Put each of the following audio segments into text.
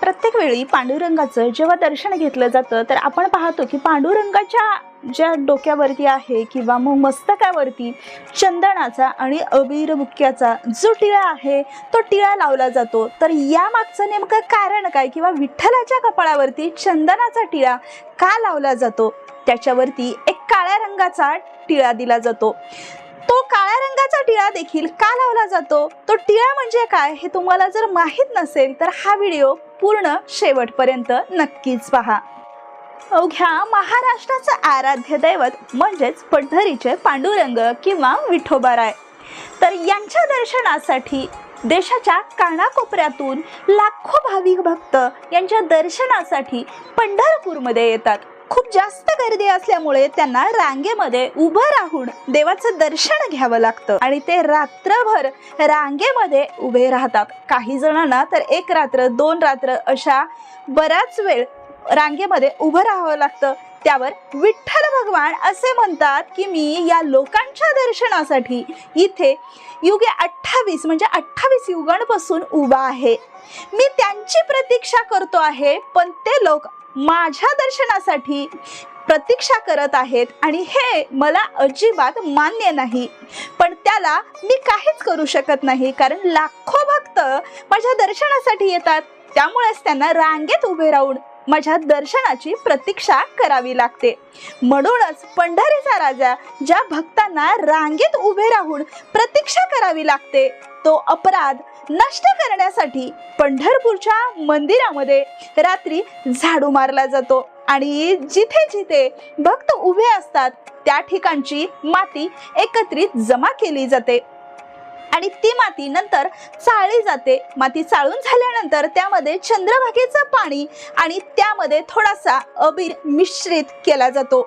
प्रत्येक वेळी पांडुरंगाचं जेव्हा दर्शन घेतलं जातं तर आपण पाहतो की पांडुरंगाच्या ज्या डोक्यावरती आहे किंवा मग मस्तकावरती चंदनाचा आणि अबीर जो टिळा आहे तो टिळा लावला जातो. तर या मागचं नेमकं कारण काय किंवा विठ्ठलाच्या कपाळावरती चंदनाचा टिळा का लावला जातो? त्याच्यावरती एक काळ्या रंगाचा टिळा दिला जातो. तो काळ्या रंगाचा टिळा देखील का लावला जातो? तो टिळा म्हणजे काय हे तुम्हाला जर माहीत नसेल तर हा व्हिडिओ पूर्ण शेवटपर्यंत नक्कीच पहा. अवघ्या महाराष्ट्राचं आराध्य दैवत म्हणजेच पंढरीचे पांडुरंग किंवा विठोबाराय. तर यांच्या दर्शनासाठी देशाच्या कानाकोपऱ्यातून लाखो भाविक भक्त यांच्या दर्शनासाठी पंढरपूरमध्ये येतात. खूप जास्त गर्दी असल्यामुळे त्यांना रांगेमध्ये उभं राहून देवाचं दर्शन घ्यावं लागतं. आणि ते रात्रभर रांगेमध्ये उभे राहतात. काही जणांना तर एक रात्र दोन रात्र अशा बराच वेळ रांगेमध्ये उभं राहावं लागतं. त्यावर विठ्ठल भगवान असे म्हणतात की मी या लोकांच्या दर्शनासाठी इथे युगे अठ्ठावीस म्हणजे अठ्ठावीस युगांपासून उभा आहे. मी त्यांची प्रतीक्षा करतो आहे पण ते लोक माझ्या दर्शनासाठी प्रतीक्षा करत आहेत आणि हे मला अजिबात मान्य नाही. पण त्याला मी काहीच करू शकत नाही कारण लाखो भक्त माझ्या दर्शनासाठी येतात. त्यामुळेच त्यांना रांगेत उभे राहून माझ्या दर्शनाची प्रतीक्षा करावी लागते. म्हणूनच पंढरीचा राजा ज्या भक्तांना रांगेत उभे राहून प्रतीक्षा करावी लागते तो अपराध नष्ट करण्यासाठी पंढरपूरच्या मंदिरामध्ये रात्री झाडू मारला जातो. आणि जिथे जिथे भक्त उभे असतात त्या ठिकाणची माती एकत्रित जमा केली जाते. आणि ती माती नंतर चाळली जाते. माती चाळून झाल्यानंतर त्यामध्ये चंद्रभागेचं पाणी आणि त्यामध्ये थोडासा अबीर मिश्रित केला जातो.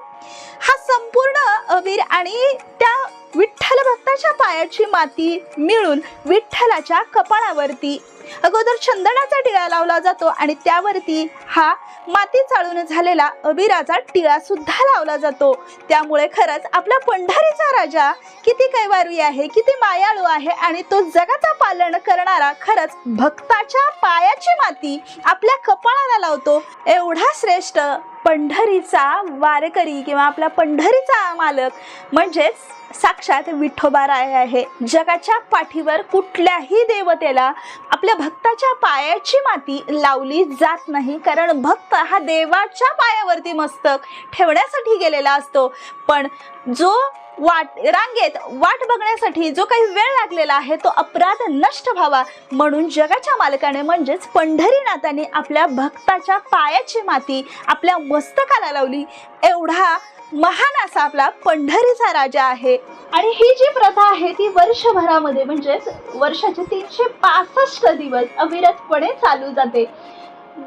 हा संपूर्ण अबीर आणि त्या विठ्ठल भक्ताच्या पायाची माती मिळून विठ्ठलाच्या कपाळावरती. अगोदर चंदनाचा टिळा लावला जातो आणि त्यावरती हा माती चाळून झालेला अबिराचा टिळा सुद्धा लावला जातो. त्यामुळे खरंच आपला पंढरीचा राजा किती कैवारी आहे किती मायाळू आहे आणि तो जगाचा पालन करणारा खरंच भक्ताच्या पायाची माती आपल्या कपाळाला लावतो. एवढा श्रेष्ठ पंढरीचा वारकरी किंवा आपला पंढरीचा मालक म्हणजेच साक्षात विठोबा राय आहे. जगाच्या पाठीवर कुठल्याही देवतेला आपल्या भक्ताच्या पायाची माती लावली जात नाही. कारण भक्त हा देवाच्या पायावरती मस्तक ठेवण्यासाठी गेलेला असतो. पण जो वाट रांगेत वाट बघण्यासाठी जो काही वेळ लागलेला आहे तो अपराध नष्ट व्हावा म्हणून जगाच्या मालकाने म्हणजेच पंढरीनाथाने आपल्या भक्ताच्या पायाची माती आपल्या मस्तकाला लावली. एवढा महान असा आपला पंढरीचा राजा आहे. आणि ही जी प्रथा आहे ती वर्षभरामध्ये म्हणजेच वर्षाचे तीनशे पासष्ट दिवस अविरतपणे चालू जाते.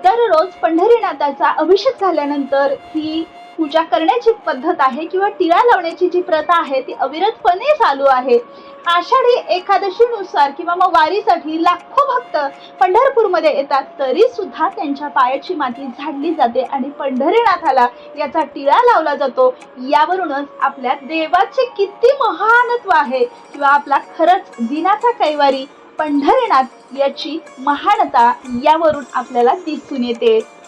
दररोज पंढरीनाथाचा अभिषेक झाल्यानंतर ही पूजा करण्याची पद्धत आहे किंवा टिळा लावण्याची जी प्रथा आहे ती अविरतपणे चालू आहे. आषाढी एकादशीनुसार किंवा मग वारीसाठी लाखो भक्त पंढरपूरमध्ये येतात तरी सुद्धा त्यांच्या पायाची माती झाडली जाते आणि पंढरीनाथाला याचा टिळा लावला जातो. यावरूनच आपल्या देवाचे किती महानत्व आहे किंवा आपला खरंच दिनाचा कैवारी पंढरीनाथ याची महानता यावरून आपल्याला दिसून येते.